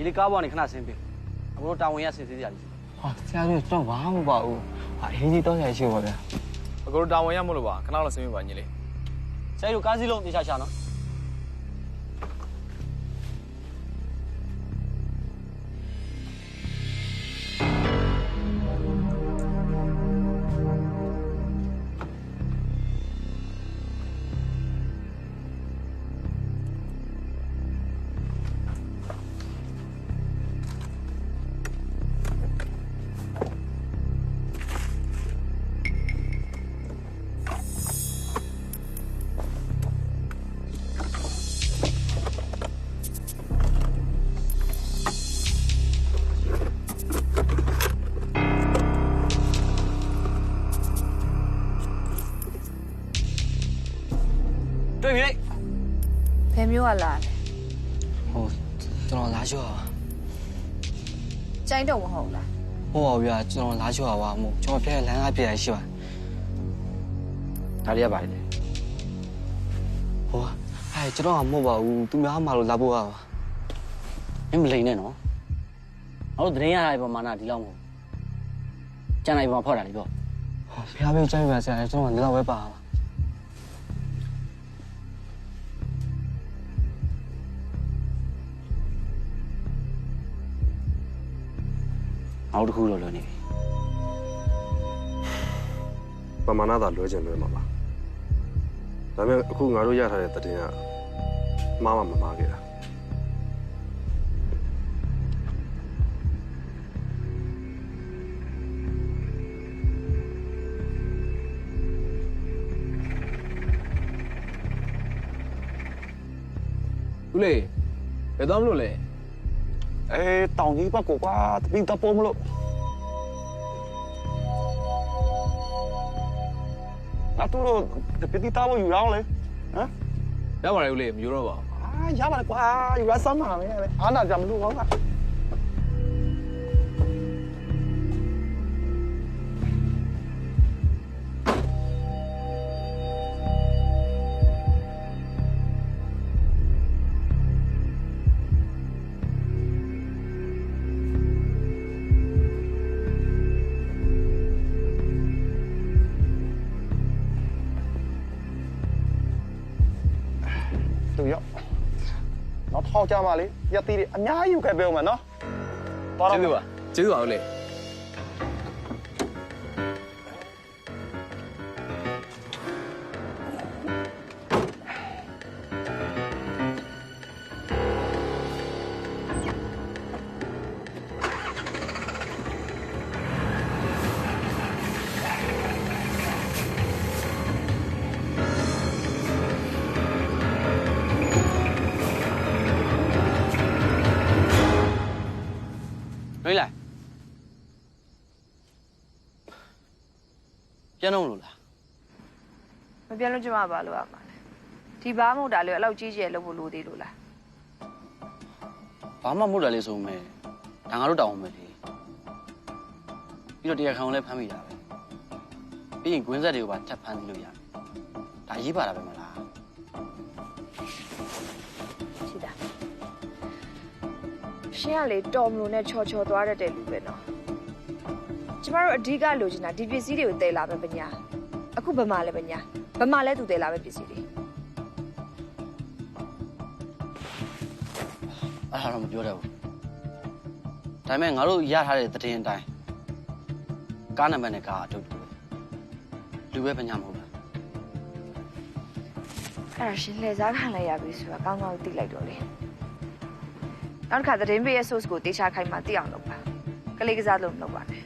ဒီလေးကားပေါ်ကနေခဏဆင်းပေးအခုတို့တာဝန်ရဆင်းသေးကြတယ်ဟာဆရာတို့ကျွန်တော်ဘာမှမပါဘူးဟာအင်းကြီးတော့ရရှိပါဗျာအကိုတို့တာဝန်ရမို့လို့ပါခဏလောက်ဆင်းပြပါညီလေးဆရာတို့ကားစီးလုံးတေချာချာနော် တွေ့ပြီလေဘယ်မျိုးကလာလဲဟိုကျွန်တော်လာရှိပါကြိုင်းတော့မဟုတ်လားဟိုပါဗျာကျွန်တော်လာရှိပါပါမို့ကျွန်တော်ပြည့်လမ်းအပြည့်ရရှိပါဒါလေးရပါလေဟိုဟဲ့ကျွန်တော်ကမဟုတ်ပါဘူးသူများမှလို့လာဖို့ပါမင်းမလိန်နဲ့နော်ငါတို့သတင်းရတာပမာဏဒီလောက်မဟုတ်ကျန်လိုက်ပါဖောက်တာလေပြောဟောဖျားပေးကြိုက်ပါဆရာကျွန်တော်လည်းတော့ပဲပါပါ ငါတို့တစ်ခုလို့လွန်နေပြီပမာဏသာလွဲချင်လွဲမှာပါဒါပေမဲ့အခုငါတို့ရထားတဲ့သတင်းကမှားမှမမှားခဲ့တာဦးလေးဘယ်တော့မလို့လဲ အေးတောင်ကြီးဘက်ကိုကွာတပိတပေါ်မလို့အတူတော့တပိတာဘယူရအောင်လေဟမ်ရပါတယ်ဦးလေးမ ယူတော့ပါဘူးအာရပါတယ်ကွာယူရစမ်းပါမယ်အားနာကြမလို့ကောကသူရောက်တော့ထောက်ကြပါလေရက်သီးတွေအများကြီးယူခဲ့ပေးအောင်မယ်နော်တော်ကျေးဇူးတော့ပါကျေးဇူးပါဦးလေး လွိလိုက်ပြန်တော့မလို့လားမပြောလို့ကျမဘာလို့ရမှာလဲဒီဘာမို့တာလေအဲ့လောက်ကြီးကျယ်လို့ဖို့လိုသေးလို့လားဘာမှမဟုတ်တယ်လေဆိုမယ်ဒါငါတို့တောင်းအောင်မယ်လေပြီးတော့တရားခံကိုလည်းဖမ်းမိတာပဲပြီးရင်ကွင်းဆက်တွေကိုပါထပ်ဖမ်းလို့ရတယ်ဒါရေးပါတာပဲမလား ရှင်ကလေတော်မလို့နဲ့ချော်ချော်သွားတတ်တဲ့လူပဲနော်ကျမတို့အဓိကလိုချင်တာဒီပစ္စည်းတွေကိုတည်လာမယ်ပညာအခုဗမာလဲပညာဗမာလဲသူတည်လာမယ်ပစ္စည်းတွေအဲ့ဒါတော့မပြောတတ်ဘူးဒါပေမဲ့ငါတို့ရထားတဲ့သတင်းအတိုင်းကားနံပါတ်နဲ့ကားအထုတ်တူပဲလူပဲပညာမဟုတ်လားအဲ့ဒါရှင်လှည့်စားခံလိုက်ရပြီဆိုတာကောင်းကောင်းသိလိုက်တော့လေ နောက်တစ်ခါသတင်းပေးရဲ့ source ကိုတေချာခိုင်မှသိအောင်လုပ်ပါကလေးကစားလို့မလုပ်ပါနဲ့